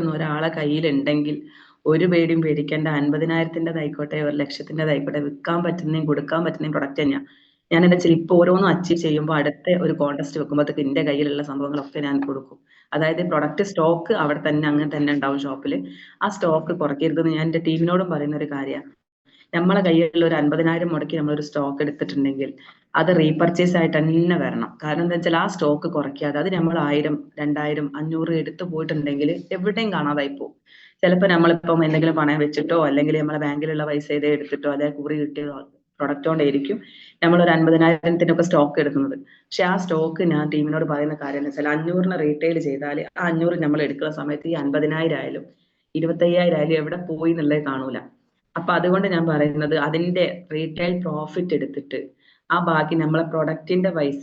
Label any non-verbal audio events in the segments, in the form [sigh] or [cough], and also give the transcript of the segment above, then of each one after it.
ഒന്നും ഒരാളെ കയ്യിലുണ്ടെങ്കിൽ ഒരു പേടിയും പേടിക്കേണ്ട. അൻപതിനായിരത്തിന്റെ ആയിക്കോട്ടെ ഒരു ലക്ഷത്തിന്റെ ആയിക്കോട്ടെ വിൽക്കാൻ പറ്റുന്നതും കൊടുക്കാൻ പറ്റുന്നതും പ്രൊഡക്റ്റ് തന്നെയാ. ഞാൻ എന്റെ ഇപ്പൊ ഓരോന്നും അച്ചീവ് ചെയ്യുമ്പോൾ അടുത്ത ഒരു കോൺടെസ്റ്റ് വെക്കുമ്പോഴത്തേക്ക് എന്റെ കയ്യിലുള്ള സംഭവങ്ങളൊക്കെ ഞാൻ കൊടുക്കും. അതായത് പ്രൊഡക്റ്റ് സ്റ്റോക്ക് അവിടെ തന്നെ അങ്ങനെ തന്നെ ഉണ്ടാവും ഷോപ്പിൽ ആ സ്റ്റോക്ക് കുറയ്ക്കരുതെന്ന് ഞാൻ എന്റെ ടീമിനോടും പറയുന്ന ഒരു കാര്യമാണ് നമ്മളെ കയ്യിൽ ഒരു അൻപതിനായിരം മുടക്കി നമ്മളൊരു സ്റ്റോക്ക് എടുത്തിട്ടുണ്ടെങ്കിൽ അത് റീപർച്ചേസ് ആയിട്ട് തന്നെ വരണം. കാരണം എന്താ വെച്ചാൽ ആ സ്റ്റോക്ക് കുറയ്ക്കാതെ അത് നമ്മൾ ആയിരം രണ്ടായിരം അഞ്ഞൂറ് എടുത്തു പോയിട്ടുണ്ടെങ്കിൽ എവിടെയും കാണാതായി പോകും. ചിലപ്പോൾ നമ്മളിപ്പം എന്തെങ്കിലും പണയം വെച്ചിട്ടോ അല്ലെങ്കിൽ നമ്മളെ ബാങ്കിലുള്ള പൈസ ഇതേ എടുത്തിട്ടോ അതേ കുറി കിട്ടിയതോ പ്രൊഡക്റ്റ് കൊണ്ടായിരിക്കും നമ്മൾ ഒരു അൻപതിനായിരത്തിനൊക്കെ സ്റ്റോക്ക് എടുക്കുന്നത്. പക്ഷെ ആ സ്റ്റോക്ക് ഞാൻ ടീമിനോട് പറയുന്ന കാര്യം എന്ന് വെച്ചാൽ അഞ്ഞൂറിന് റീറ്റെയിൽ ചെയ്താൽ ആ അഞ്ഞൂറ് നമ്മൾ എടുക്കുന്ന സമയത്ത് ഈ അൻപതിനായിരം ആയാലും ഇരുപത്തയ്യായിരം ആയാലും എവിടെ പോയി എന്നുള്ളത് കാണൂല. അപ്പൊ അതുകൊണ്ട് ഞാൻ പറയുന്നത് അതിന്റെ റീറ്റെയിൽ പ്രോഫിറ്റ് എടുത്തിട്ട് ആ ബാക്കി നമ്മളെ പ്രൊഡക്റ്റിന്റെ പൈസ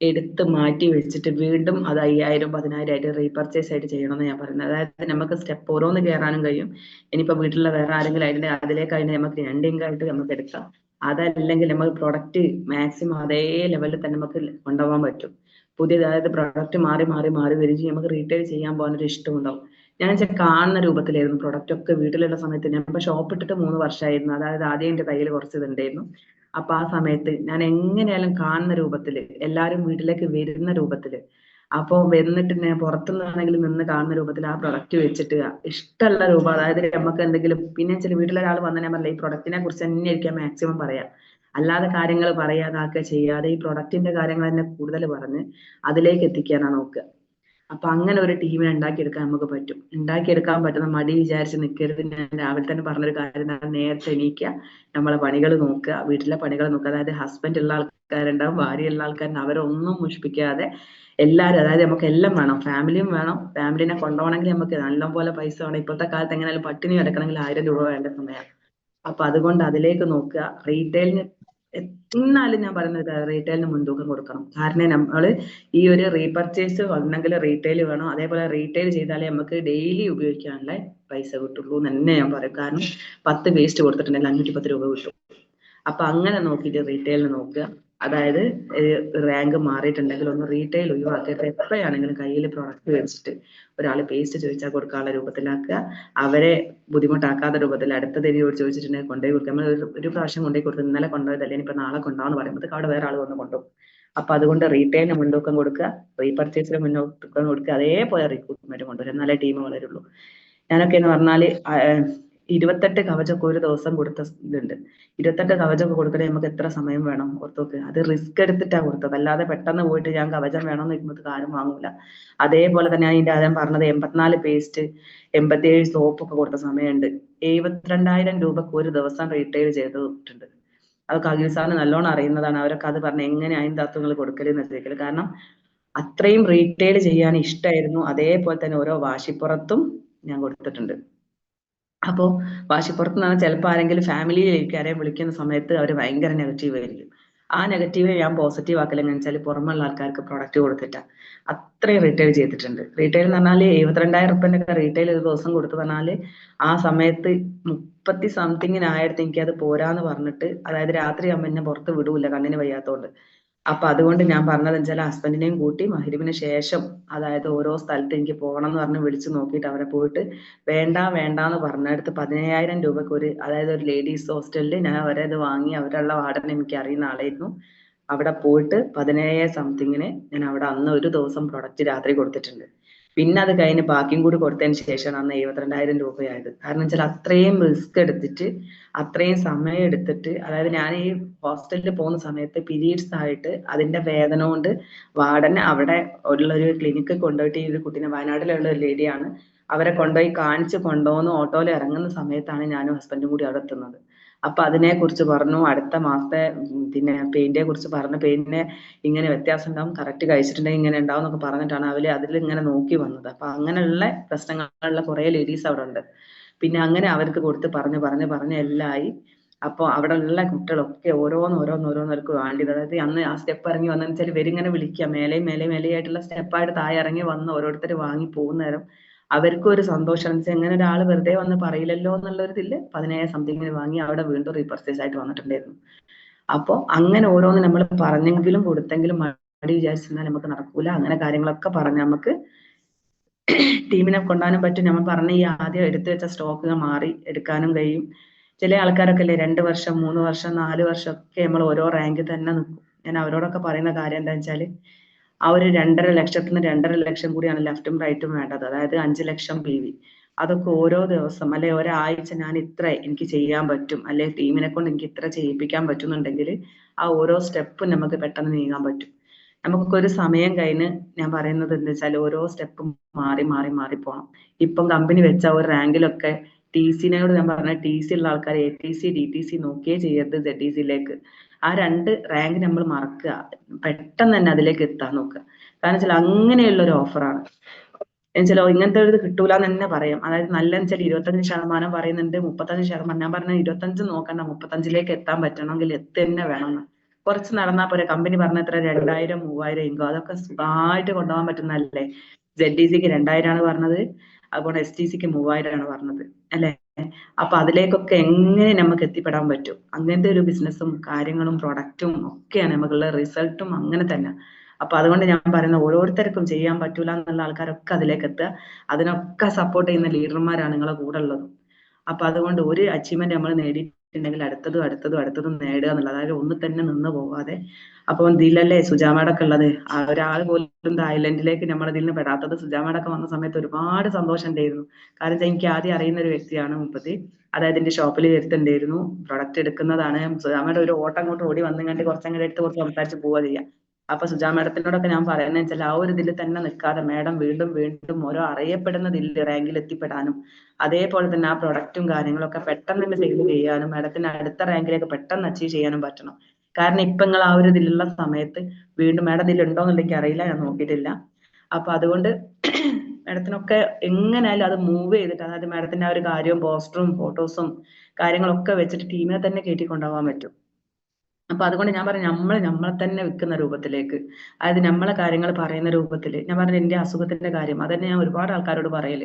എടുത്ത് മാറ്റി വെച്ചിട്ട് വീണ്ടും അത് അയ്യായിരം പതിനായിരം ആയിട്ട് റീപർച്ചേസ് ആയിട്ട് ചെയ്യണമെന്ന് ഞാൻ പറയുന്നത്. അതായത് നമുക്ക് സ്റ്റെപ്പ് ഓരോന്ന് കയറാനും കഴിയും. ഇനിയിപ്പോ വീട്ടിലുള്ള വേറെ ആരെങ്കിലും ആയിട്ട് അതിലേക്ക് അതിനെ നമുക്ക് രണ്ടിങ്കായിട്ട് നമുക്ക് എടുക്കാം. അതല്ലെങ്കിൽ നമ്മൾ പ്രൊഡക്റ്റ് മാക്സിമം അതേ ലെവലിൽ തന്നെ നമുക്ക് കൊണ്ടുപോകാൻ പറ്റും. പുതിയ അതായത് പ്രൊഡക്റ്റ് മാറി മാറി മാറി വരികയും നമുക്ക് റീറ്റെയിൽ ചെയ്യാൻ പോകാൻ ഒരു ഇഷ്ടമുണ്ടാവും ഞാൻ വെച്ചാൽ കാണുന്ന രൂപത്തിലായിരുന്നു പ്രൊഡക്റ്റ് ഒക്കെ വീട്ടിലുള്ള സമയത്ത്. ഞാൻ ഇപ്പൊ ഷോപ്പ് ഇട്ടിട്ട് മൂന്ന് വർഷമായിരുന്നു. അതായത് ആദ്യം എന്റെ കയ്യിൽ കുറച്ച് ഇതുണ്ടായിരുന്നു. അപ്പൊ ആ സമയത്ത് ഞാൻ എങ്ങനെയാലും കാണുന്ന രൂപത്തിൽ എല്ലാരും വീട്ടിലേക്ക് വരുന്ന രൂപത്തിൽ അപ്പൊ വന്നിട്ട് ഞാൻ പുറത്തുനിന്നാണെങ്കിലും നിന്ന് കാണുന്ന രൂപത്തിൽ ആ പ്രൊഡക്റ്റ് വെച്ചിട്ട് ഇഷ്ടമുള്ള രൂപം അതായത് നമുക്ക് എന്തെങ്കിലും പിന്നെ ചില വീട്ടിലൊരാൾ വന്ന ഞാൻ പറഞ്ഞില്ല ഈ പ്രൊഡക്റ്റിനെ കുറിച്ച് തന്നെ മാക്സിമം പറയാം. അല്ലാതെ കാര്യങ്ങൾ പറയാതാക്കുക ചെയ്യാതെ ഈ പ്രൊഡക്റ്റിന്റെ കാര്യങ്ങൾ തന്നെ കൂടുതൽ പറഞ്ഞ് അതിലേക്ക് എത്തിക്കാനാണ് നോക്കുക. അപ്പൊ അങ്ങനെ ഒരു ടീമിനെ ഉണ്ടാക്കിയെടുക്കാൻ നമുക്ക് പറ്റും. ഉണ്ടാക്കിയെടുക്കാൻ പറ്റുന്ന മടി വിചാരിച്ച് നിൽക്കരുത് ഞാൻ രാവിലെ തന്നെ പറഞ്ഞൊരു കാര്യം നേരത്തെ എണീക്കുക നമ്മളെ പണികൾ നോക്കുക വീട്ടിലെ പണികൾ നോക്കുക അതായത് ഹസ്ബൻഡ് ഉള്ള ആൾക്കാരുണ്ടാവും ഭാര്യ ഉള്ള ആൾക്കാരുണ്ട് അവരൊന്നും മുഷിപ്പിക്കാതെ എല്ലാവരും അതായത് നമുക്ക് എല്ലാം വേണം. ഫാമിലിയും വേണം. ഫാമിലിനെ കൊണ്ടുപോകണമെങ്കിൽ നമുക്ക് നല്ലപോലെ പൈസ വേണം. ഇപ്പോഴത്തെ കാലത്ത് എങ്ങനെയാലും പട്ടിണി കിടക്കണമെങ്കിൽ ആയിരം രൂപ വേണ്ട സമയം. അപ്പൊ അതുകൊണ്ട് അതിലേക്ക് നോക്കുക റീറ്റെയിലിന് എന്നാലും ഞാൻ പറയുന്നത് റീറ്റെയിലിന് മുൻതൂക്കം കൊടുക്കണം. കാരണം നമ്മൾ ഈ ഒരു റീപർച്ചേസ് വന്നെങ്കിൽ റീറ്റെയിൽ വേണം. അതേപോലെ റീറ്റെയിൽ ചെയ്താലേ നമുക്ക് ഡെയിലി ഉപയോഗിക്കാനുള്ള പൈസ കിട്ടുള്ളൂ എന്ന് തന്നെ ഞാൻ പറയും. കാരണം പത്ത് വേസ്റ്റ് കൊടുത്തിട്ടുണ്ടെങ്കിൽ അഞ്ഞൂറ്റി പത്ത് രൂപ കിട്ടും. അപ്പൊ അങ്ങനെ നോക്കിയിട്ട് റീറ്റെയിലിന് നോക്കുക. അതായത് റാങ്ക് മാറിയിട്ടുണ്ടെങ്കിൽ ഒന്ന് റീറ്റെയിൽ ഒഴിവാക്കിയിട്ട് എപ്പോഴാണെങ്കിലും കയ്യിൽ പ്രൊഡക്റ്റ് വെച്ചിട്ട് ഒരാൾ പേസ്റ്റ് ചോദിച്ചാൽ കൊടുക്കാനുള്ള രൂപത്തിലാക്കുക. അവരെ ബുദ്ധിമുട്ടാക്കാത്ത രൂപത്തിൽ അടുത്ത തെരിയോട് ചോദിച്ചിട്ടുണ്ടെങ്കിൽ കൊണ്ടുപോയി കൊടുക്കുക. നമ്മൾ ഒരു പ്രാവശ്യം കൊണ്ടുപോയി കൊടുത്ത് ഇന്നലെ കൊണ്ടുപോയതല്ലേ ഇനിയിപ്പോൾ നാളെ കൊണ്ടുപോകാന്ന് പറയുമ്പോൾ അവിടെ വേറെ ആൾ വന്ന് കൊണ്ടുപോകും അപ്പൊ അതുകൊണ്ട് റീറ്റെയിലിന് മുൻതൂക്കം കൊടുക്കുക റീപർച്ചേസിന് മുൻതൂക്കം കൊടുക്കുക അതേപോലെ റിക്രൂട്ട്മെന്റ് കൊണ്ടുവരും എന്നാലേ ടീം വളരുള്ളൂ. ഞാനൊക്കെ എന്ന് പറഞ്ഞാൽ ഇരുപത്തെട്ട് കവചമൊക്കെ ഒരു ദിവസം കൊടുത്ത ഇതുണ്ട്. ഇരുപത്തെട്ട് കവചമൊക്കെ കൊടുക്കണേ നമുക്ക് എത്ര സമയം വേണം ഓർത്തോക്ക്? അത് റിസ്ക് എടുത്തിട്ടാ കൊടുത്തത്. അല്ലാതെ പെട്ടെന്ന് പോയിട്ട് ഞാൻ കവചം വേണമെന്ന് വെക്കുമ്പോൾ ആരും വാങ്ങൂല. അതേപോലെ തന്നെ അതിന്റെ ആദ്യം പറഞ്ഞത് എൺപത്തിനാല് പേസ്റ്റ് എൺപത്തിയേഴ് സോപ്പ് ഒക്കെ കൊടുത്ത സമയമുണ്ട്. എഴുപത്തിരണ്ടായിരം രൂപക്ക് ഒരു ദിവസം റീറ്റെയിൽ ചെയ്തിട്ടുണ്ട് അത് കഗീൽ സാറിന് നല്ലോണം അറിയുന്നതാണ്. അവരൊക്കെ അത് പറഞ്ഞ എങ്ങനെ അതിന്റെ അകത്ത് നിങ്ങൾ കൊടുക്കലെന്ന് വെച്ചേക്കൽ കാരണം അത്രയും റീറ്റെയിൽ ചെയ്യാൻ ഇഷ്ടമായിരുന്നു അതേപോലെ തന്നെ ഓരോ വാശിപ്പുറത്തും ഞാൻ കൊടുത്തിട്ടുണ്ട്. അപ്പോൾ വാശിപ്പുറത്ത് നിന്നാണ് ചിലപ്പോൾ ആരെങ്കിലും ഫാമിലിയിലേക്ക് ആരെയും വിളിക്കുന്ന സമയത്ത് അവർ ഭയങ്കര നെഗറ്റീവ് ആയിരിക്കും. ആ നെഗറ്റീവ് ഞാൻ പോസിറ്റീവ് ആക്കല എന്ന് വെച്ചാൽ പുറമുള്ള ആൾക്കാർക്ക് പ്രൊഡക്റ്റ് കൊടുത്തിട്ടാ. അത്രയും റീറ്റെയിൽ ചെയ്തിട്ടുണ്ട്. റീറ്റെയിൽ എന്ന് പറഞ്ഞാൽ എഴുപത്തിരണ്ടായിരം റുപ്യന്റെ ഒക്കെ റീറ്റെയിൽ ഒരു ദിവസം കൊടുത്തു പറഞ്ഞാൽ ആ സമയത്ത് മുപ്പത്തി സംതിങ്ങിനായിരത്തി എനിക്ക് അത് പോരാന്ന് പറഞ്ഞിട്ട് അതായത് രാത്രി അമ്മ എന്നെ പുറത്ത് വിടൂല കണ്ണിന് വയ്യാത്തോണ്ട്. അപ്പൊ അതുകൊണ്ട് ഞാൻ പറഞ്ഞത് വെച്ചാൽ ഹസ്ബൻഡിനെയും കൂട്ടി മഹരിവിന് ശേഷം അതായത് ഓരോ സ്ഥലത്ത് എനിക്ക് പോകണം എന്ന് പറഞ്ഞ് വിളിച്ചു നോക്കിയിട്ട് അവരെ പോയിട്ട് വേണ്ട വേണ്ട എന്ന് പറഞ്ഞെടുത്ത് പതിനയ്യായിരം രൂപക്ക് ഒരു അതായത് ഒരു ലേഡീസ് ഹോസ്റ്റലിൽ ഞാൻ അവരെ അത് വാങ്ങി അവരുള്ള വാർഡനെ എനിക്ക് അറിയുന്ന ആളായിരുന്നു. അവിടെ പോയിട്ട് പതിനേഴ് സംതിങ്ങിന് ഞാൻ അവിടെ അന്ന് ഒരു ദിവസം പ്രൊഡക്റ്റ് രാത്രി കൊടുത്തിട്ടുണ്ട്. പിന്നെ അത് കഴിഞ്ഞ് ബാക്കിയും കൂടി കൊടുത്തതിന് ശേഷമാണ് അന്ന് എഴുപത്തിരണ്ടായിരം രൂപയായത്. കാരണം വെച്ചാൽ അത്രയും റിസ്ക് എടുത്തിട്ട് അത്രയും സമയം എടുത്തിട്ട് അതായത് ഞാൻ ഈ ഹോസ്റ്റലിൽ പോകുന്ന സമയത്ത് പീരീഡ്സ് ആയിട്ട് അതിന്റെ വേദന കൊണ്ട് വാർഡൻ അവിടെ ഉള്ള ഒരു ക്ലിനിക്ക് കൊണ്ടുപോയിട്ട് ഈ ഒരു കുട്ടീനെ വയനാട്ടിലുള്ള ഒരു ലേഡിയാണ് അവരെ കൊണ്ടുപോയി കാണിച്ച് കൊണ്ടുപോകുന്ന ഓട്ടോയിൽ ഇറങ്ങുന്ന സമയത്താണ് ഞാനും ഹസ്ബൻഡും കൂടി അവിടെ എത്തുന്നത്. അപ്പൊ അതിനെ കുറിച്ച് പറഞ്ഞു. അടുത്ത മാസത്തെ പിന്നെ പെയിന്റിനെ കുറിച്ച് പറഞ്ഞു. പെയിന്റിനെ ഇങ്ങനെ വ്യത്യാസം ഉണ്ടാവും കറക്റ്റ് കഴിച്ചിട്ടുണ്ടെങ്കിൽ ഇങ്ങനെ ഉണ്ടാവും എന്നൊക്കെ പറഞ്ഞിട്ടാണ് അവർ അതിൽ ഇങ്ങനെ നോക്കി വന്നത്. അപ്പൊ അങ്ങനെയുള്ള പ്രശ്നങ്ങളുള്ള കുറെ ലേഡീസ് അവിടെ ഉണ്ട് പിന്നെ അങ്ങനെ അവർക്ക് കൊടുത്ത് പറഞ്ഞ് പറഞ്ഞ് പറഞ്ഞ് എല്ലായി അപ്പോൾ അവിടെ ഉള്ള കുട്ടികളൊക്കെ ഓരോന്ന് ഓരോന്ന് ഓരോന്നവർക്ക് വേണ്ടിയത്. അതായത് അന്ന് ആ സ്റ്റെപ്പ് ഇറങ്ങി വന്നെന്ന് വെച്ചാൽ ഇവരിങ്ങനെ വിളിക്കുക. മേലെയും മേലെ മേലെയായിട്ടുള്ള സ്റ്റെപ്പായിട്ട് താഴെ ഇറങ്ങി വന്ന് ഓരോരുത്തർ വാങ്ങി പോകുന്ന നേരം അവർക്കും ഒരു സന്തോഷം വെച്ചാൽ എങ്ങനെ ഒരാൾ വെറുതെ വന്ന് പറയില്ലല്ലോ എന്നുള്ള ഒരു ഇതിൽ പതിനേഴ് സംതിങ്ങിന് വാങ്ങി അവിടെ വീണ്ടും റീപർച്ചേസ് ആയിട്ട് വന്നിട്ടുണ്ടായിരുന്നു. അപ്പോൾ അങ്ങനെ ഓരോന്ന് നമ്മൾ പറഞ്ഞെങ്കിലും കൊടുത്തെങ്കിലും മടി വിചാരിച്ചിരുന്നാൽ നമുക്ക് നടക്കൂല. അങ്ങനെ കാര്യങ്ങളൊക്കെ പറഞ്ഞ് നമുക്ക് ടീമിനെ കൊണ്ടുപോകാനും പറ്റും. നമ്മൾ പറഞ്ഞ ഈ ആദ്യം എടുത്തു വെച്ച സ്റ്റോക്കുകൾ മാറി എടുക്കാനും കഴിയും. ചില ആൾക്കാരൊക്കെ അല്ലേ രണ്ട് വർഷം മൂന്ന് വർഷം നാല് വർഷം ഒക്കെ നമ്മൾ ഓരോ റാങ്കിൽ തന്നെ നിൽക്കും ഞാൻ അവരോടൊക്കെ പറയുന്ന കാര്യം എന്താ വെച്ചാൽ ആ ഒരു രണ്ടര ലക്ഷത്തിന് രണ്ടര ലക്ഷം കൂടിയാണ് ലെഫ്റ്റും റൈറ്റും വേണ്ടത്. അതായത് അഞ്ച് ലക്ഷം പി വി. അതൊക്കെ ഓരോ ദിവസം അല്ലെ ഒരാഴ്ച ഞാൻ ഇത്ര എനിക്ക് ചെയ്യാൻ പറ്റും അല്ലെ ടീമിനെ കൊണ്ട് എനിക്ക് ഇത്ര ചെയ്യിപ്പിക്കാൻ പറ്റുന്നുണ്ടെങ്കിൽ ആ ഓരോ സ്റ്റെപ്പും നമുക്ക് പെട്ടെന്ന് നീങ്ങാൻ പറ്റും. നമുക്കൊക്കെ ഒരു സമയം കഴിഞ്ഞ് ഞാൻ പറയുന്നത് എന്താ വെച്ചാൽ ഓരോ സ്റ്റെപ്പും മാറി മാറി മാറി പോണം. ഇപ്പം കമ്പനി വെച്ച ഒരു റാങ്കിലൊക്കെ ടി സിനോട് ഞാൻ പറഞ്ഞ ടി സി ഉള്ള ആൾക്കാർ A T C D T C നോക്കിയേ ചെയ്യരുത് സെഡ് ടി സിയിലേക്ക് ആ രണ്ട് റാങ്ക് നമ്മൾ മറക്കുക. പെട്ടെന്ന് തന്നെ അതിലേക്ക് എത്താൻ നോക്കുക. കാരണം വെച്ചാൽ അങ്ങനെയുള്ള ഒരു ഓഫറാണ് എന്നുവെച്ചാൽ ഇങ്ങനത്തെ ഒരു കിട്ടൂല എന്ന് തന്നെ പറയാം. അതായത് നല്ല വെച്ചാൽ ഇരുപത്തഞ്ച് ശതമാനം പറയുന്നുണ്ട് മുപ്പത്തഞ്ച് ശതമാനം. ഞാൻ പറഞ്ഞ ഇരുപത്തഞ്ച് നോക്കണ്ട മുപ്പത്തഞ്ചിലേക്ക് എത്താൻ പറ്റണമെങ്കിൽ എത്തി തന്നെ വേണം കുറച്ച് നടന്നാൽ പോരെ. കമ്പനി പറഞ്ഞ എത്ര? രണ്ടായിരം മൂവായിരം ഇൻകോ അതൊക്കെ സുഖമായിട്ട് കൊണ്ടുപോകാൻ പറ്റുന്നതല്ലേ? ജെഡ് ഡി സിക്ക് രണ്ടായിരം ആണ് പറഞ്ഞത്. അതുപോലെ എസ് ടി സിക്ക് മൂവായിരമാണ് പറഞ്ഞത് അല്ലെ? അപ്പൊ അതിലേക്കൊക്കെ എങ്ങനെ നമുക്ക് എത്തിപ്പെടാൻ പറ്റും? അങ്ങനത്തെ ഒരു ബിസിനസ്സും കാര്യങ്ങളും പ്രൊഡക്റ്റും ഒക്കെയാണ് നമുക്കുള്ള റിസൾട്ടും അങ്ങനെ തന്നെ. അപ്പൊ അതുകൊണ്ട് ഞാൻ പറയുന്ന ഓരോരുത്തർക്കും ചെയ്യാൻ പറ്റൂല എന്നുള്ള ആൾക്കാരൊക്കെ അതിലേക്ക് എത്തുക. അതിനൊക്കെ സപ്പോർട്ട് ചെയ്യുന്ന ലീഡർമാരാണ് നിങ്ങളെ കൂടെ ഉള്ളത്. അപ്പൊ അതുകൊണ്ട് ഒരു അച്ചീവ്മെന്റ് നമ്മൾ നേടിയിട്ടുണ്ടെങ്കിൽ അടുത്തതും അടുത്തതും അടുത്തതും നേടുക എന്നുള്ളത്. അതായത് ഒന്ന് തന്നെ നിന്ന് പോവാതെ. അപ്പോൾ ഇതിലല്ലേ സുജാമേടൊക്കെ ഉള്ളത്? ഒരാൾ പോലും തായ്ലൻഡിലേക്ക് നമ്മൾ ഇതിൽ നിന്ന് പെടാത്തത് സുജാമേടൊക്കെ വന്ന സമയത്ത് ഒരുപാട് സന്തോഷം ഉണ്ടായിരുന്നു. കാരണം എനിക്ക് ആദ്യം അറിയുന്ന ഒരു വ്യക്തിയാണ് മുപ്പത്തി. അതായത് എന്റെ ഷോപ്പിൽ വരുത്തുണ്ടായിരുന്നു പ്രൊഡക്റ്റ് എടുക്കുന്നതാണ്. സുജാമയുടെ ഒരു ഓട്ടം അങ്ങോട്ട് ഓടി വന്നിങ്ങാണ്ട് കുറച്ചങ്ങോട്ട് എടുത്ത് കുറച്ച് സംസാരിച്ച് പോവുക ചെയ്യാം. അപ്പൊ സുജാ മാഡത്തിനോടൊക്കെ ഞാൻ പറയുന്നത് വെച്ചാൽ ആ ഒരു ഇതിൽ തന്നെ നിൽക്കാതെ മാഡം വീണ്ടും വീണ്ടും ഓരോ അറിയപ്പെടുന്ന ഇതിൽ റാങ്കിൽ എത്തിപ്പെടാനും. അതേപോലെ തന്നെ ആ പ്രൊഡക്റ്റും കാര്യങ്ങളൊക്കെ പെട്ടെന്ന് തന്നെ സെയിൽ ചെയ്യാനും മാഡത്തിന് അടുത്ത റാങ്കിലേക്ക് പെട്ടെന്ന് അച്ചീവ് ചെയ്യാനും പറ്റണം. കാരണം ഇപ്പൊ നിങ്ങൾ ആ ഒരു ഇതിലുള്ള സമയത്ത് വീണ്ടും മാഡം ഇതിലുണ്ടോ എന്നുണ്ടെങ്കിൽ അറിയില്ല ഞാൻ നോക്കിയിട്ടില്ല. അപ്പൊ അതുകൊണ്ട് [clears throat] മാഡത്തിനൊക്കെ എങ്ങനെയായാലും അത് മൂവ് ചെയ്തിട്ട് അതായത് മാഡത്തിന്റെ ആ ഒരു കാര്യവും പോസ്റ്ററും ഫോട്ടോസും കാര്യങ്ങളൊക്കെ വെച്ചിട്ട് ടീമിനെ തന്നെ കയറ്റി കൊണ്ടുപോകാൻ പറ്റും. അപ്പൊ അതുകൊണ്ട് ഞാൻ പറഞ്ഞു നമ്മൾ നമ്മളെ തന്നെ വിൽക്കുന്ന രൂപത്തിലേക്ക്. അതായത് നമ്മളെ കാര്യങ്ങൾ പറയുന്ന രൂപത്തിൽ ഞാൻ പറഞ്ഞു എന്റെ അസുഖത്തിന്റെ കാര്യം അതന്നെ ഞാൻ ഒരുപാട് ആൾക്കാരോട് പറയൽ.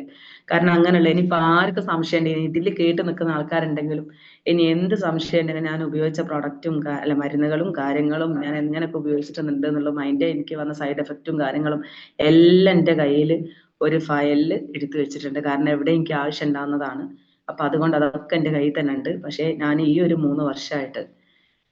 കാരണം അങ്ങനല്ല ഇനിയിപ്പോ ആർക്ക് സംശയം ഉണ്ടെങ്കിൽ ഇതിൽ കേട്ട് നിൽക്കുന്ന ആൾക്കാരുണ്ടെങ്കിലും ഇനി എന്ത് സംശയം ഞാൻ ഉപയോഗിച്ച പ്രൊഡക്റ്റും അല്ല മരുന്നുകളും കാര്യങ്ങളും ഞാൻ എങ്ങനെയൊക്കെ ഉപയോഗിച്ചിട്ടുണ്ട് എന്നുള്ള മൈൻഡ് എനിക്ക് വന്ന സൈഡ് എഫക്റ്റും കാര്യങ്ങളും എല്ലാം എന്റെ കയ്യിൽ ഒരു ഫയലിൽ എടുത്തു വെച്ചിട്ടുണ്ട്. കാരണം എവിടെ എനിക്ക് ആവശ്യം ഉണ്ടാകുന്നതാണ് അപ്പൊ അതുകൊണ്ട് അതൊക്കെ എന്റെ കയ്യിൽ തന്നെ ഉണ്ട്. പക്ഷേ ഞാൻ ഈ ഒരു മൂന്ന് വർഷമായിട്ട്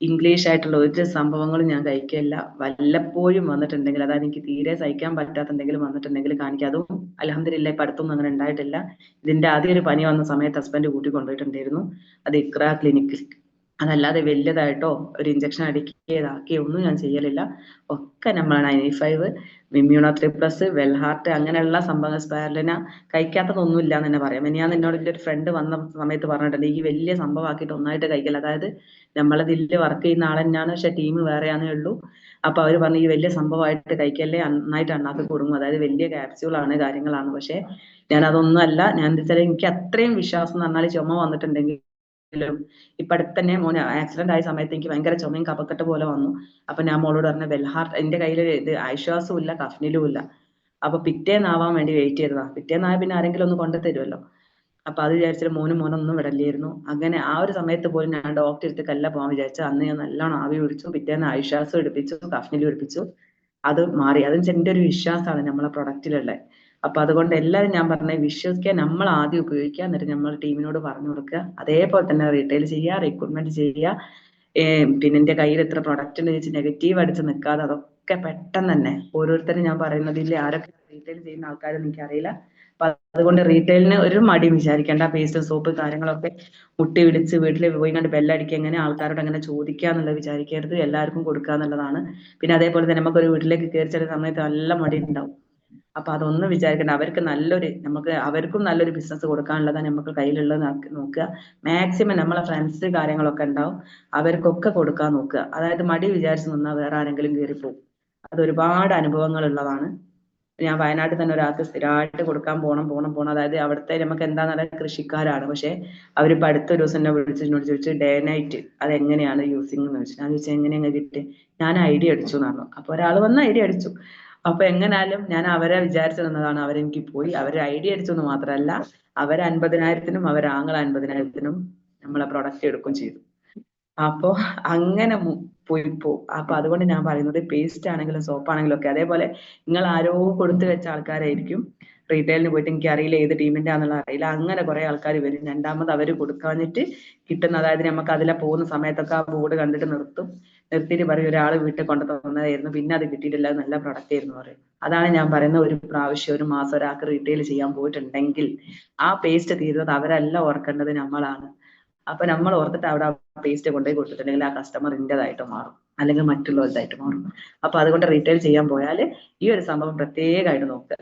ഇംഗ്ലീഷ് ആയിട്ടുള്ള ഒരു സംഭവങ്ങളും ഞാൻ കഴിക്കില്ല വല്ലപ്പോഴും വന്നിട്ടുണ്ടെങ്കിൽ അതായത് എനിക്ക് തീരെ സഹിക്കാൻ പറ്റാത്ത എന്തെങ്കിലും വന്നിട്ടുണ്ടെങ്കിൽ കാണിക്കുക അതും അലഹമില്ല ഇപ്പൊ അടുത്തൊന്നും അങ്ങനെ ഉണ്ടായിട്ടില്ല. ഇതിന്റെ ആദ്യ ഒരു പനി വന്ന സമയത്ത് ഹസ്ബൻഡ് കൂട്ടി കൊണ്ടുപോയിട്ടുണ്ടായിരുന്നു. അത് ഇക്ര ക്ലിനിക്കിൽ അതല്ലാതെ വലിയതായിട്ടോ ഒരു ഇഞ്ചക്ഷൻ അടിക്കുകയതാക്കിയോ ഒന്നും ഞാൻ ചെയ്യലില്ല. ഒക്കെ നമ്മൾ ninety five immuno three plus വെൽഹാർട്ട് അങ്ങനെയുള്ള സംഭവങ്ങൾ സ്പാരലിന കഴിക്കാത്തതൊന്നും ഇല്ല എന്ന് തന്നെ പറയാം. ഇനി ഞാൻ എന്നോട് എന്റെ ഒരു ഫ്രണ്ട് വന്ന സമയത്ത് പറഞ്ഞിട്ടുണ്ട് ഈ വലിയ സംഭവമാക്കിയിട്ട് ഒന്നായിട്ട് കഴിക്കില്ല. അതായത് നമ്മളതിൽ വർക്ക് ചെയ്യുന്ന ആൾ തന്നെയാണ് പക്ഷെ ടീം വേറെയാണേ ഉള്ളൂ. അപ്പൊ അവർ പറഞ്ഞു ഈ വലിയ സംഭവമായിട്ട് കഴിക്കല്ലേ? നന്നായിട്ട് അണ്ണാക്ക് കൊടുക്കും അതായത് വലിയ ക്യാപ്സ്യൂളാണ് കാര്യങ്ങളാണ്. പക്ഷെ ഞാൻ അതൊന്നും അല്ല. ഞാൻ എന്താ വെച്ചാൽ എനിക്ക് അത്രയും വിശ്വാസം എന്ന് പറഞ്ഞാൽ ചുമ വന്നിട്ടുണ്ടെങ്കിൽ ഇപ്പൊ അടുത്ത് തന്നെ മോന് ആക്സിഡന്റ് ആയ സമയത്ത് എനിക്ക് ഭയങ്കര ചുമയും കഫക്കെട്ട് പോലെ വന്നു. അപ്പൊ ഞാൻ മോളോട് പറഞ്ഞ വെൽഹാർട്ട് എന്റെ കയ്യിൽ ഇത് ആശ്വാസവും ഇല്ല കഫ്നിലും ഇല്ല. അപ്പൊ പിറ്റേന്നാവാൻ വേണ്ടി വെയിറ്റ് ചെയ്തതാ. പിറ്റേന്നായ പിന്നെ ആരെങ്കിലും ഒന്ന് കൊണ്ടു തരുമല്ലോ അപ്പൊ അത് വിചാരിച്ചിട്ട് മോനും മോനൊന്നും വിടല്ലായിരുന്നു. അങ്ങനെ ആ ഒരു സമയത്ത് പോലും ഞാൻ ഡോക്ടറെ അടുത്ത് കല്ല പോകാൻ വിചാരിച്ചു അന്ന് ഞാൻ നല്ലോണം ആവി പിടിച്ചു പിറ്റേന്ന് ആശ്വാസം എടുപ്പിച്ചു കഫ്നിലും എടുപ്പിച്ചു. അത് മാറി. അത് എന്റെ ഒരു വിശ്വാസമാണ് നമ്മളെ പ്രൊഡക്റ്റിലുള്ള അപ്പൊ അതുകൊണ്ട് എല്ലാവരും ഞാൻ പറഞ്ഞ വിശ്വസിക്കുക നമ്മൾ ആദ്യം ഉപയോഗിക്കുക എന്നിട്ട് നമ്മൾ ടീമിനോട് പറഞ്ഞു കൊടുക്കുക. അതേപോലെ തന്നെ റീറ്റെയിൽ ചെയ്യുക റിക്രൂട്ട്മെന്റ് ചെയ്യുക. പിന്നെ എന്റെ കയ്യിൽ എത്ര പ്രൊഡക്റ്റ് ഉണ്ട് ചോദിച്ച് നെഗറ്റീവ് അടിച്ച് നിൽക്കാതെ അതൊക്കെ പെട്ടെന്ന് തന്നെ. ഓരോരുത്തരും ഞാൻ പറയുന്നതിൽ ആരൊക്കെ റീറ്റെയിൽ ചെയ്യുന്ന ആൾക്കാരും എനിക്കറിയില്ല. അപ്പൊ അതുകൊണ്ട് റീറ്റെയിലിന് ഒരു മടിയും വിചാരിക്കേണ്ട. പേസ്റ്റ് സോപ്പ് കാര്യങ്ങളൊക്കെ മുട്ടി വിളിച്ച് വീട്ടിൽ പോയി കണ്ട് ബെല്ലടിക്കുക എങ്ങനെ ആൾക്കാരോട് അങ്ങനെ ചോദിക്കുക എന്നുള്ളത് വിചാരിക്കരുത്. എല്ലാവർക്കും കൊടുക്കുക എന്നുള്ളതാണ്. പിന്നെ അതേപോലെ തന്നെ നമുക്ക് ഒരു വീട്ടിലേക്ക് കയറി ചെല്ലുന്ന സമയത്ത് നല്ല മടി ഉണ്ടാവും. അപ്പൊ അതൊന്നും വിചാരിക്കണ്ട. അവർക്ക് നല്ലൊരു നമുക്ക് അവർക്കും നല്ലൊരു ബിസിനസ് കൊടുക്കാനുള്ളതാണ് നമുക്ക് കയ്യിലുള്ളത് നോക്കുക. മാക്സിമം നമ്മളെ ഫ്രണ്ട്സ് കാര്യങ്ങളൊക്കെ ഉണ്ടാവും. അവർക്കൊക്കെ കൊടുക്കാൻ നോക്കുക. അതായത് മടി വിചാരിച്ച് നിന്നാൽ വേറെ ആരെങ്കിലും കയറിപ്പോവും. അത് ഒരുപാട് അനുഭവങ്ങൾ ഉള്ളതാണ്. ഞാൻ വയനാട്ടിൽ തന്നെ ഒരാൾക്ക് സ്ഥിരമായിട്ട് കൊടുക്കാൻ പോണം പോണം പോണം. അതായത് അവിടുത്തെ നമുക്ക് എന്താന്ന് പറയുക കൃഷിക്കാരാണ്. പക്ഷെ അവരിപ്പോ അടുത്ത ഒരു ദിവസം എന്നെ വിളിച്ച് എന്നോട് ചോദിച്ചു ഡേ നൈറ്റ് അത് എങ്ങനെയാണ് യൂസിങ് എന്ന് ചോദിച്ചു. ഞാൻ ചോദിച്ചു എങ്ങനെയാണ് കിട്ടി ഞാൻ ഐഡിയ അടിച്ചു എന്ന് പറഞ്ഞു അപ്പൊ ഒരാൾ വന്ന് ഐഡിയ അടിച്ചു. അപ്പൊ എങ്ങനാലും ഞാൻ അവരെ വിചാരിച്ചു തന്നതാണ് അവരെനിക്ക് പോയി. അവർ ഐഡിയ അടിച്ചു എന്ന് മാത്രമല്ല അവർ അൻപതിനായിരത്തിനും അവർ ആങ്ങൾ അൻപതിനായിരത്തിനും നമ്മളെ പ്രൊഡക്റ്റ് എടുക്കും ചെയ്തു. അപ്പോ അങ്ങനെ പോയി പോ അപ്പൊ അതുകൊണ്ട് ഞാൻ പറയുന്നത് പേസ്റ്റ് ആണെങ്കിലും സോപ്പ് ആണെങ്കിലും ഒക്കെ അതേപോലെ നിങ്ങൾ ആരോ കൊടുത്തു വെച്ച ആൾക്കാരായിരിക്കും. റീറ്റെയിലിന് പോയിട്ട് എനിക്ക് അറിയില്ല ഏത് ടീമിന്റെ ആണെന്നുള്ള അറിയില്ല. അങ്ങനെ കുറെ ആൾക്കാർ വരും. രണ്ടാമത് അവർ കൊടുക്കാഞ്ഞിട്ട് കിട്ടുന്ന അതായത് നമുക്ക് അതിലെ പോകുന്ന സമയത്തൊക്കെ ആ ബോർഡ് കണ്ടിട്ട് നിർത്തും. നിർത്തിയിട്ട് പറയും ഒരാൾ വീട്ടിൽ കൊണ്ടു തന്നതായിരുന്നു. പിന്നെ അത് കിട്ടിയിട്ടില്ല. നല്ല പ്രൊഡക്റ്റ് ആയിരുന്നു പറയും. അതാണ് ഞാൻ പറയുന്നത്. ഒരു പ്രാവശ്യം ഒരു മാസം ഒരാൾക്ക് റീറ്റെയിൽ ചെയ്യാൻ പോയിട്ടുണ്ടെങ്കിൽ ആ പേസ്റ്റ് തീരുന്നത് അവരല്ല ഓർക്കേണ്ടത് നമ്മളാണ്. അപ്പൊ നമ്മൾ ഓർത്തിട്ട് അവിടെ ആ പേസ്റ്റ് കൊണ്ടുപോയി കൊടുത്തിട്ടുണ്ടെങ്കിൽ ആ കസ്റ്റമർ ഇന്റേതായിട്ട് മാറും. അല്ലെങ്കിൽ മറ്റുള്ളവരുതായിട്ട് മാറും. അപ്പൊ അതുകൊണ്ട് റീറ്റെയിൽ ചെയ്യാൻ പോയാൽ ഈ ഒരു സംഭവം പ്രത്യേകമായിട്ട് നോക്കുക.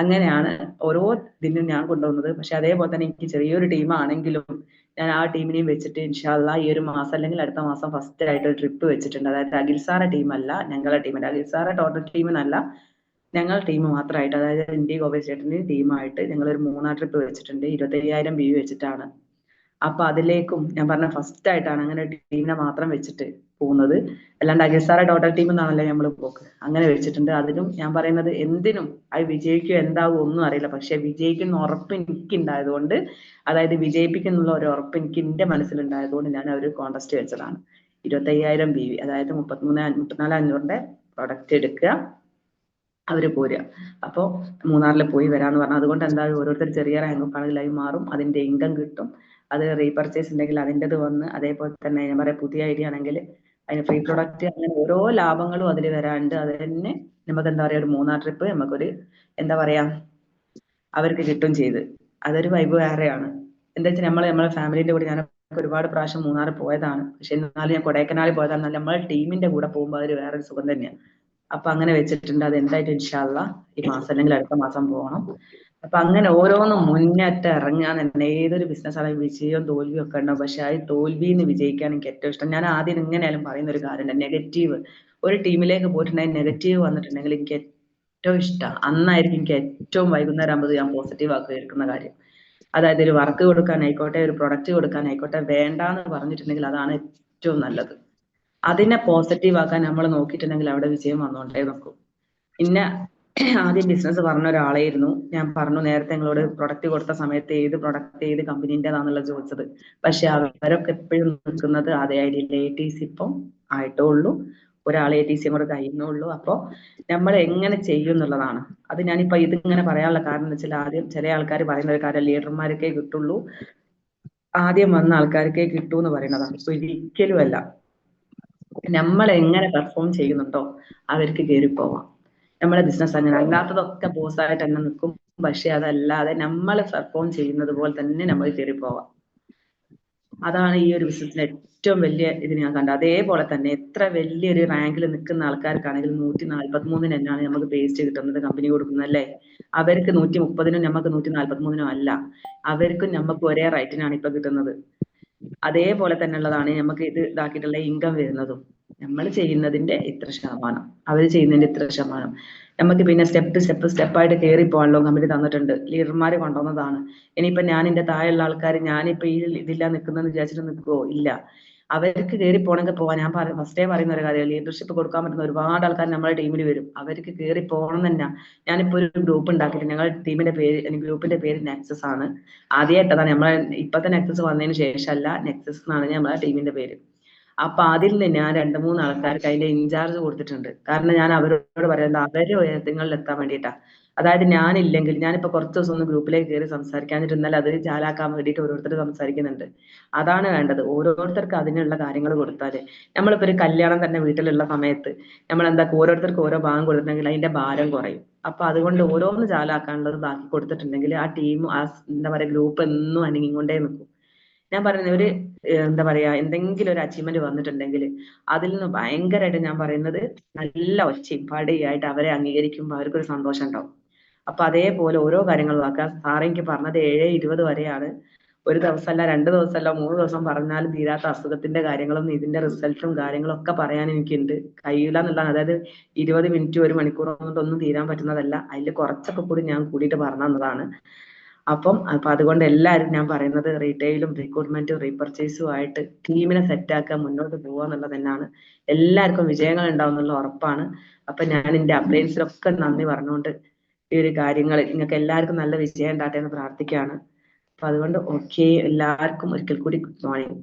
അങ്ങനെയാണ് ഓരോ ഇതിനും ഞാൻ കൊണ്ടുവന്നത്. പക്ഷെ അതേപോലെ തന്നെ എനിക്ക് ചെറിയൊരു ടീമാണെങ്കിലും ഞാൻ ആ ടീമിനെയും വെച്ചിട്ട് ഇൻഷാല്ല ഈ ഒരു മാസം അല്ലെങ്കിൽ അടുത്ത മാസം ഫസ്റ്റ് ആയിട്ട് ഒരു ട്രിപ്പ് വെച്ചിട്ടുണ്ട്. അതായത് അഖിൽസാറ ടീമല്ല ഞങ്ങളുടെ ടീമിന്റെ അഖിൽസാറ ടോട്ടൽ ടീമിനല്ല ഞങ്ങൾ ടീം മാത്രമായിട്ട് അതായത് ഇന്ത്യ ഗോപേഷ് ചേട്ടന്റെ ടീമായിട്ട് ഞങ്ങൾ ഒരു മൂന്നാം ട്രിപ്പ് വെച്ചിട്ടുണ്ട്. ഇരുപത്തി അയ്യായിരം ബി വെച്ചിട്ടാണ്. അപ്പൊ അതിലേക്കും ഞാൻ പറഞ്ഞ ഫസ്റ്റ് ആയിട്ടാണ് അങ്ങനെ ടീമിനെ മാത്രം വെച്ചിട്ട് പോകുന്നത്. അല്ലാണ്ട് അഖിൽസാറ ടോട്ടൽ ടീം എന്നാണല്ലോ നമ്മൾ പോക്ക്. അങ്ങനെ വെച്ചിട്ടുണ്ട്. അതിലും ഞാൻ പറയുന്നത് എന്തിനും അത് വിജയിക്കും എന്താവും ഒന്നും അറിയില്ല. പക്ഷെ വിജയിക്കുന്ന ഉറപ്പ് എനിക്ക് ഉണ്ടായതുകൊണ്ട് അതായത് വിജയിപ്പിക്കുന്നുള്ള ഒരു ഉറപ്പ് എനിക്ക് എന്റെ മനസ്സിലുണ്ടായതുകൊണ്ട് ഞാൻ ഒരു കോൺടസ്റ്റ് വെച്ചതാണ്. ഇരുപത്തി അയ്യായിരം ബി വി അതായത് മുപ്പത്തിമൂന്ന് മുപ്പത്തിനാല് അഞ്ഞൂറിന്റെ പ്രൊഡക്റ്റ് എടുക്കുക അവർ പോരുക. അപ്പോ മൂന്നാറിൽ പോയി വരാന്ന് പറഞ്ഞു. അതുകൊണ്ട് എന്തായാലും ഓരോരുത്തർ ചെറിയ റാങ്ക് ആണെങ്കിലായി മാറും. അതിന്റെ ഇൻകം കിട്ടും. അത് റീപർച്ചേസ് ഉണ്ടെങ്കിൽ അതിന്റെത് വന്ന് അതേപോലെ തന്നെ ഞാൻ പറയാം പുതിയ ഐഡിയ ആണെങ്കിൽ അതിന് ഫ്രീ പ്രൊഡക്റ്റ് അങ്ങനെ ഓരോ ലാഭങ്ങളും അതിൽ വരാണ്ട് അത് തന്നെ നമുക്ക് എന്താ പറയാ ഒരു മൂന്നാർ ട്രിപ്പ് നമുക്കൊരു എന്താ പറയാ അവർക്ക് കിട്ടും ചെയ്ത്. അതൊരു വൈബ് വേറെയാണ്. എന്താ വെച്ചാൽ നമ്മൾ നമ്മളെ ഫാമിലിന്റെ കൂടെ ഞാൻ ഒരുപാട് പ്രാവശ്യം മൂന്നാർ പോയതാണ്. പക്ഷെ എന്നാലും ഞാൻ കൊടൈക്കനാലിൽ പോയതാണ്. നമ്മളെ ടീമിന്റെ കൂടെ പോകുമ്പോൾ അതൊരു വേറെ സുഖം തന്നെയാണ് അപ്പൊ അങ്ങനെ വെച്ചിട്ടുണ്ട്. അത് എന്തായിട്ട് ഇൻഷാല്ല ഈ മാസം അല്ലെങ്കിൽ അടുത്ത മാസം പോകണം. അപ്പൊ അങ്ങനെ ഓരോന്നും മുന്നേറ്റം ഇറങ്ങാൻ തന്നെ ഏതൊരു ബിസിനസ് ആണെങ്കിലും വിജയവും തോൽവിയും ഒക്കെ ഉണ്ടാവും. പക്ഷെ ആ തോൽവിയിൽ നിന്ന് വിജയിക്കാൻ എനിക്ക് ഏറ്റവും ഇഷ്ടം. ഞാൻ ആദ്യം എങ്ങനെയാലും പറയുന്ന ഒരു കാര്യമുണ്ട്. നെഗറ്റീവ് ഒരു ടീമിലേക്ക് പോയിട്ടുണ്ടെങ്കിൽ നെഗറ്റീവ് വന്നിട്ടുണ്ടെങ്കിൽ എനിക്ക് ഏറ്റവും ഇഷ്ടം. അന്നായിരിക്കും എനിക്ക് ഏറ്റവും വൈകുന്നേരം ആകുമ്പോൾ ഞാൻ പോസിറ്റീവ് ആക്കിയിരിക്കുന്ന കാര്യം. അതായത് ഒരു വർക്ക് കൊടുക്കാനായിക്കോട്ടെ ഒരു പ്രൊഡക്റ്റ് കൊടുക്കാനായിക്കോട്ടെ വേണ്ടാന്ന് പറഞ്ഞിട്ടുണ്ടെങ്കിൽ അതാണ് ഏറ്റവും നല്ലത്. അതിനെ പോസിറ്റീവ് ആക്കാൻ നമ്മൾ നോക്കിയിട്ടുണ്ടെങ്കിൽ അവിടെ വിജയം വന്നോണ്ടേ നോക്കും. പിന്നെ ആദ്യം ബിസിനസ് പറഞ്ഞ ഒരാളായിരുന്നു. ഞാൻ പറഞ്ഞു നേരത്തെ നിങ്ങളോട് പ്രൊഡക്റ്റ് കൊടുത്ത സമയത്ത് ഏത് പ്രൊഡക്റ്റ് ഏത് കമ്പനീന്റെതാണെന്നുള്ള ചോദിച്ചത്. പക്ഷെ അവരൊക്കെ എപ്പോഴും നിൽക്കുന്നത് അതേ ഐഡിയയിൽ എ ടി സി ഇപ്പം ആയിട്ടേ ഉള്ളൂ ഒരാൾ എ ടി സിയും കൂടെ കഴിയുന്നുള്ളൂ അപ്പോൾ നമ്മൾ എങ്ങനെ ചെയ്യും എന്നുള്ളതാണ്. അത് ഞാനിപ്പോൾ ഇതിങ്ങനെ പറയാനുള്ള കാരണം എന്ന് വെച്ചാൽ ആദ്യം ചില ആൾക്കാർ പറയുന്ന ഒരു കാര്യം ലീഡർമാർക്കേ കിട്ടുള്ളൂ. ആദ്യം വന്ന ആൾക്കാർക്കേ കിട്ടൂ എന്ന് പറയുന്നതാണ്. ഒരിക്കലും അല്ല നമ്മൾ എങ്ങനെ പെർഫോം ചെയ്യുന്നുണ്ടോ അവർക്ക് കയറി പോവാം. നമ്മളെ ബിസിനസ് അങ്ങനെ അല്ലാത്തതൊക്കെ ബോസായിട്ട് തന്നെ നിൽക്കും പക്ഷെ അതല്ലാതെ നമ്മൾ പെർഫോം ചെയ്യുന്നത് പോലെ തന്നെ നമ്മൾ കയറി പോവാം. അതാണ് ഈ ഒരു ബിസിനസ്സിന് ഏറ്റവും വലിയ ഇത് ഞാൻ കണ്ടത്. അതേപോലെ തന്നെ എത്ര വലിയൊരു റാങ്കിൽ നിൽക്കുന്ന ആൾക്കാർക്കാണെങ്കിൽ നൂറ്റി നാല്പത്തി മൂന്നിന് തന്നെയാണ് നമുക്ക് പേസ്റ്റ് കിട്ടുന്നത് കമ്പനി കൊടുക്കുന്നത് അല്ലേ? അവർക്ക് നൂറ്റി മുപ്പതിനും നമുക്ക് നൂറ്റി നാല്പത്തി മൂന്നിനും അല്ല. അവർക്കും നമുക്ക് ഒരേ റേറ്റിനാണ് ഇപ്പൊ കിട്ടുന്നത്. അതേപോലെ തന്നെ ഉള്ളതാണ് നമുക്ക് ഇത് ഇതാക്കിയിട്ടുള്ള ഇൻകം വരുന്നതും. നമ്മൾ ചെയ്യുന്നതിന്റെ ഇത്ര ശതമാനം. അവർ ചെയ്യുന്നതിന്റെ ഇത്ര ശതമാനം. നമുക്ക് പിന്നെ സ്റ്റെപ്പ് സ്റ്റെപ്പ് സ്റ്റെപ്പായിട്ട് കയറി പോകാനുള്ള കമ്പനി തന്നിട്ടുണ്ട്. ലീഡർമാർ കൊണ്ടുവന്നതാണ്. ഇനിയിപ്പോ ഞാൻ എന്റെ താഴെയുള്ള ആൾക്കാർ ഞാനിപ്പോ ഈ ഇതില്ല നിൽക്കുന്നെന്ന് വിചാരിച്ചിട്ട് നിൽക്കുവോ? ഇല്ല. അവർക്ക് കയറി പോകണമെങ്കിൽ പോവാൻ ഞാൻ ഫസ്റ്റേ പറയുന്ന ഒരു കാര്യം ലീഡർഷിപ്പ് കൊടുക്കാൻ പറ്റുന്ന ഒരുപാട് ആൾക്കാർ നമ്മുടെ ടീമിൽ വരും. അവർക്ക് കയറി പോകണം തന്നെ. ഞാനിപ്പോ ഒരു ഗ്രൂപ്പ് ഉണ്ടാക്കിയിട്ട് ഞങ്ങളുടെ ടീമിന്റെ പേര് ഗ്രൂപ്പിന്റെ പേര് നെക്സസ് ആണ്. ആദ്യമായിട്ടതാണ് നമ്മളെ ഇപ്പത്തെ നെക്സസ് വന്നതിന് ശേഷമല്ല നെക്സസ് എന്നാണ് നമ്മളെ ടീമിന്റെ പേര്. അപ്പൊ അതിൽ നിന്ന് ഞാൻ രണ്ട് മൂന്ന് ആൾക്കാർക്ക് അതിന്റെ ഇൻചാർജ് കൊടുത്തിട്ടുണ്ട്. കാരണം ഞാൻ അവരോട് പറയുന്നത് അവരെ ഉയരങ്ങളിൽ എത്താൻ വേണ്ടിയിട്ടാ. അതായത് ഞാനില്ലെങ്കിൽ ഞാനിപ്പോ കുറച്ച് ദിവസം ഒന്ന് ഗ്രൂപ്പിലേക്ക് കയറി സംസാരിക്കാനിരുന്നാൽ അത് ചാലാക്കാൻ വേണ്ടിയിട്ട് ഓരോരുത്തർ സംസാരിക്കുന്നുണ്ട്. അതാണ് വേണ്ടത്. ഓരോരുത്തർക്ക് അതിനുള്ള കാര്യങ്ങൾ കൊടുത്താൽ. നമ്മളിപ്പോ ഒരു കല്യാണം തന്നെ വീട്ടിലുള്ള സമയത്ത് നമ്മൾ എന്താ ഓരോരുത്തർക്ക് ഓരോ ഭാഗം കൊടുത്തിട്ടുണ്ടെങ്കിൽ അതിന്റെ ഭാരം കുറയും. അപ്പൊ അതുകൊണ്ട് ഓരോന്ന് ചാലാക്കാനുള്ളത് ബാക്കി കൊടുത്തിട്ടുണ്ടെങ്കിൽ ആ ടീം ആ എന്താ പറയാ ഗ്രൂപ്പ് എന്നും അനങ്ങിക്കൊണ്ടേ നിൽക്കും. ഞാൻ പറയുന്നത് ഒരു എന്താ പറയാ എന്തെങ്കിലും ഒരു അച്ചീവ്മെന്റ് വന്നിട്ടുണ്ടെങ്കിൽ അതിൽ നിന്ന് ഭയങ്കരമായിട്ട് ഞാൻ പറയുന്നത് നല്ല ഒച്ചയും പടിയായിട്ട് അവരെ അംഗീകരിക്കുമ്പോൾ അവർക്കൊരു സന്തോഷം ഉണ്ടാവും. അപ്പൊ അതേപോലെ ഓരോ കാര്യങ്ങളും ആക്കാം സാറ് പറഞ്ഞത് ഏഴ് ഇരുപത് വരെയാണ്. ഒരു ദിവസമല്ല രണ്ട് ദിവസമല്ല മൂന്ന് ദിവസം പറഞ്ഞാലും തീരാത്ത അസുഖത്തിന്റെ കാര്യങ്ങളും ഇതിന്റെ റിസൾട്ടും കാര്യങ്ങളും ഒക്കെ പറയാൻ എനിക്കുണ്ട്. കഴിയില്ല എന്നുള്ളതാണ്. അതായത് ഇരുപത് മിനിറ്റ് ഒരു മണിക്കൂർ കൊണ്ടൊന്നും തീരാൻ പറ്റുന്നതല്ല. അതിൽ കുറച്ചൊക്കെ കൂടി ഞാൻ കൂടിയിട്ട് പറഞ്ഞു തന്നതാണ്. അപ്പം അപ്പൊ അതുകൊണ്ട് എല്ലാവരും ഞാൻ പറയുന്നത് റീറ്റെയിലും റിക്രൂട്ട്മെന്റും റീപർച്ചേസും ആയിട്ട് ടീമിനെ സെറ്റാക്കുക മുന്നോട്ട് പോവുക എന്നുള്ളത് തന്നെയാണ്. എല്ലാവർക്കും വിജയങ്ങൾ ഉണ്ടാവും എന്നുള്ള ഉറപ്പാണ്. അപ്പൊ ഞാൻ എന്റെ അപ്ലയൻസിലൊക്കെ നന്ദി പറഞ്ഞുകൊണ്ട് ഈ ഒരു കാര്യങ്ങൾ നിങ്ങൾക്ക് എല്ലാവർക്കും നല്ല വിജയം ഉണ്ടാകട്ടെ എന്ന് പ്രാർത്ഥിക്കുകയാണ്. അപ്പൊ അതുകൊണ്ട് ഓക്കെ എല്ലാവർക്കും ഒരിക്കൽ കൂടി ഗുഡ് മോർണിംഗ്